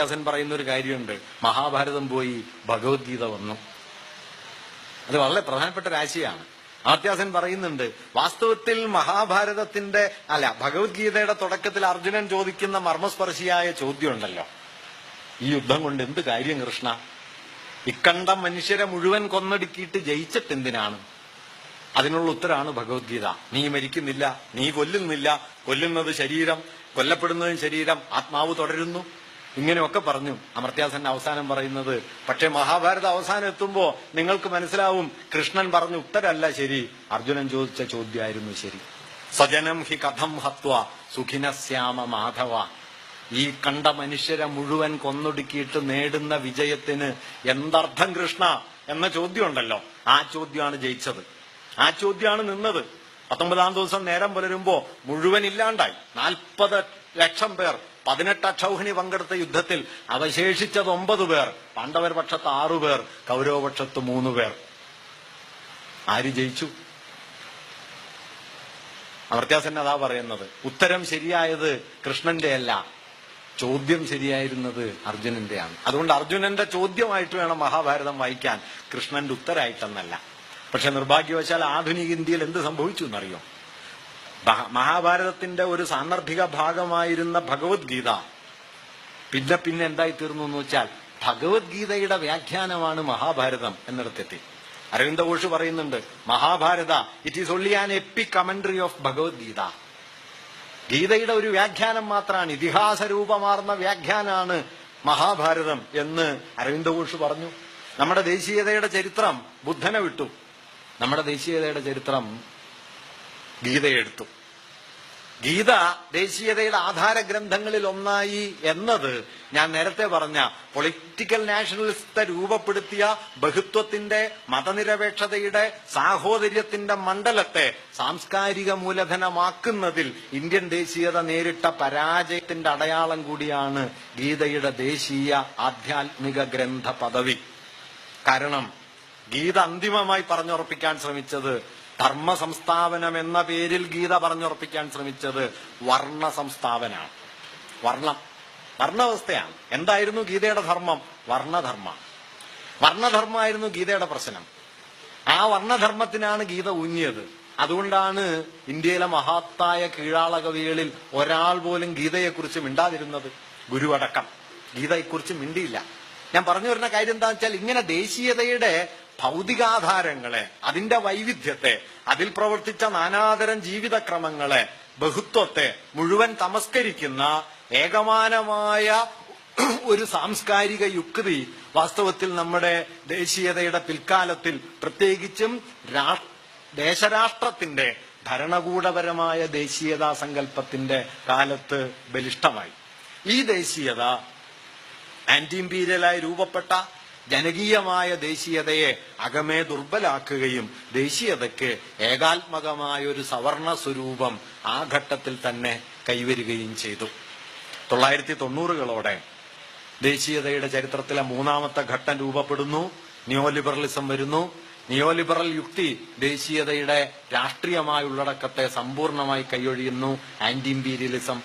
വ്യാസൻ പറയുന്ന ഒരു കാര്യമുണ്ട്. മഹാഭാരതം പോയി ഭഗവത്ഗീത വന്നു. അത് വളരെ പ്രധാനപ്പെട്ട രാശിയാണ്. ആത്യാസൻ പറയുന്നുണ്ട് വാസ്തവത്തിൽ മഹാഭാരതത്തിന്റെ അല്ല ഭഗവത്ഗീതയുടെ തുടക്കത്തിൽ അർജുനൻ ചോദിക്കുന്ന മർമ്മസ്പർശിയായ ചോദ്യം ഉണ്ടല്ലോ ഈ യുദ്ധം കൊണ്ട് എന്ത് കാര്യം കൃഷ്ണ? ഇക്കണ്ട മനുഷ്യരെ മുഴുവൻ കൊന്നടുക്കിയിട്ട് ജയിച്ചിട്ട് എന്തിനാണ്? അതിനുള്ള ഉത്തരമാണ് ഭഗവത്ഗീത. നീ മരിക്കുന്നില്ല നീ കൊല്ലുന്നില്ല. കൊല്ലുന്നത് ശരീരം കൊല്ലപ്പെടുന്നതും ശരീരം. ആത്മാവ് തുടരുന്നു. ഇങ്ങനെയൊക്കെ പറഞ്ഞു. അമർത്യാസൻ അവസാനം പറയുന്നത് പക്ഷെ മഹാഭാരത അവസാനം എത്തുമ്പോ നിങ്ങൾക്ക് മനസ്സിലാവും കൃഷ്ണൻ പറഞ്ഞു ഉത്തരല്ല ശരി. അർജുനൻ ചോദിച്ച ചോദ്യമായിരുന്നു ശരി. സ്വജനം ഹി കഥം ഹത്വ സുഖിനശ്യാമ മാധവ. ഈ കണ്ട മനുഷ്യരെ മുഴുവൻ കൊന്നൊടുക്കിയിട്ട് നേടുന്ന വിജയത്തിന് എന്തർത്ഥം കൃഷ്ണ എന്ന ചോദ്യമുണ്ടല്ലോ. ആ ചോദ്യമാണ് ജയിച്ചത്. ആ ചോദ്യമാണ് നിന്നത്. പത്തൊമ്പതാം ദിവസം നേരം പുലരുമ്പോ മുഴുവൻ ഇല്ലാണ്ടായി. നാൽപ്പത് ലക്ഷം പേർ പതിനെട്ട് അക്ഷൗഹിണി പങ്കെടുത്ത യുദ്ധത്തിൽ അവശേഷിച്ചത് ഒമ്പത് പേർ പാണ്ഡവർ പക്ഷത്ത് ആറു പേർ കൗരവപക്ഷത്ത് മൂന്ന് പേർ. ആര് ജയിച്ചു? അമർത്യാസൻ അതാ പറയുന്നത് ഉത്തരം ശരിയായത് കൃഷ്ണന്റെ അല്ല ചോദ്യം ശരിയായിരുന്നത് അർജുനന്റെയാണ്. അതുകൊണ്ട് അർജുനന്റെ ചോദ്യമായിട്ട് വേണം മഹാഭാരതം വായിക്കാൻ. കൃഷ്ണന്റെ ഉത്തരായിട്ടെന്നല്ല. പക്ഷെ നിർഭാഗ്യവശാൽ ആധുനിക ഇന്ത്യയിൽ എന്ത് സംഭവിച്ചു എന്നറിയോ? മഹാഭാരതത്തിന്റെ ഒരു സാന്ദർഭിക ഭാഗമായിരുന്ന ഭഗവത്ഗീത. പിന്നെ പിന്നെ എന്തായി തീർന്നു എന്ന് വെച്ചാൽ ഭഗവത്ഗീതയുടെ വ്യാഖ്യാനമാണ് മഹാഭാരതം എന്നിടത്തെത്തി. അരവിന്ദ ഘോഷ് പറയുന്നുണ്ട് Mahabharata it is only an epic commentary of Bhagavad Gita. ഗീതയുടെ ഒരു വ്യാഖ്യാനം മാത്രമാണ് ഇതിഹാസ രൂപമാർന്ന വ്യാഖ്യാനാണ് മഹാഭാരതം എന്ന് അരവിന്ദ ഘോഷ് പറഞ്ഞു. നമ്മുടെ ദേശീയതയുടെ ചരിത്രം ബുദ്ധനെ വിട്ടു. നമ്മുടെ ദേശീയതയുടെ ചരിത്രം ഗീതയെടുത്തു. ഗീത ദേശീയതയുടെ ആധാര ഗ്രന്ഥങ്ങളിൽ ഒന്നായി എന്നത് ഞാൻ നേരത്തെ പറഞ്ഞ പൊളിറ്റിക്കൽ നാഷണലിസ്റ്റ് രൂപപ്പെടുത്തിയ ബഹുത്വത്തിന്റെ മതനിരപേക്ഷതയുടെ സാഹോദര്യത്തിന്റെ മണ്ഡലത്തെ സാംസ്കാരിക മൂലധനമാക്കുന്നതിൽ ഇന്ത്യൻ ദേശീയത നേരിട്ട പരാജയത്തിന്റെ അടയാളം കൂടിയാണ് ഗീതയുടെ ദേശീയ ആധ്യാത്മിക ഗ്രന്ഥ പദവി. കാരണം ഗീത അന്തിമമായി പറഞ്ഞുറപ്പിക്കാൻ ശ്രമിച്ചത് ധർമ്മ സംസ്ഥാപനം എന്ന പേരിൽ ഗീത പറഞ്ഞുറപ്പിക്കാൻ ശ്രമിച്ചത് വർണ സംസ്ഥാപനാണ് വർണം. വർണവസ്ഥയാണ്. എന്തായിരുന്നു ഗീതയുടെ ധർമ്മം? വർണധർമ്മ. വർണധർമ്മമായിരുന്നു ഗീതയുടെ പ്രശ്നം. ആ വർണധർമ്മത്തിനാണ് ഗീത ഊന്നിയത്. അതുകൊണ്ടാണ് ഇന്ത്യയിലെ മഹത്തായ കീഴാള കവികളിൽ ഒരാൾ പോലും ഗീതയെക്കുറിച്ച് മിണ്ടാതിരുന്നത്. ഗുരുവടക്കം. ഗീതയെക്കുറിച്ച് മിണ്ടിയില്ല. ഞാൻ പറഞ്ഞു വരുന്ന കാര്യം എന്താണെന്ന് വെച്ചാൽ ഇങ്ങനെ ദേശീയതയുടെ ഭൗതികാധാരങ്ങളെ അതിന്റെ വൈവിധ്യത്തെ അതിൽ പ്രവർത്തിച്ച നാനാതരം ജീവിതക്രമങ്ങളെ ബഹുത്വത്തെ മുഴുവൻ തമസ്കരിക്കുന്ന ഏകമാനമായ ഒരു സാംസ്കാരിക യുക്തി വാസ്തവത്തിൽ നമ്മുടെ ദേശീയതയുടെ പിൽക്കാലത്തിൽ പ്രത്യേകിച്ചും ദേശരാഷ്ട്രത്തിന്റെ ഭരണകൂടപരമായ ദേശീയതാ സങ്കല്പത്തിന്റെ കാലത്ത് ബലിഷ്ഠമായി. ഈ ദേശീയത ആന്റി ഇമ്പീരിയലായി രൂപപ്പെട്ട ജനകീയമായ ദേശീയതയെ അകമേ ദുർബലാക്കുകയും ദേശീയതയ്ക്ക് ഏകാത്മകമായ ഒരു സവർണ സ്വരൂപം ആ ഘട്ടത്തിൽ തന്നെ കൈവരികയും ചെയ്തു. തൊള്ളായിരത്തി തൊണ്ണൂറുകളോടെ ദേശീയതയുടെ ചരിത്രത്തിലെ മൂന്നാമത്തെ ഘട്ടം രൂപപ്പെടുന്നു നിയോലിബറലിസം വരുന്നു. നിയോലിബറൽ യുക്തി ദേശീയതയുടെ രാഷ്ട്രീയമായ ഉള്ളടക്കത്തെ സമ്പൂർണമായി കൈയൊഴിയുന്നു ആന്റി ഇമ്പീരിയലിസം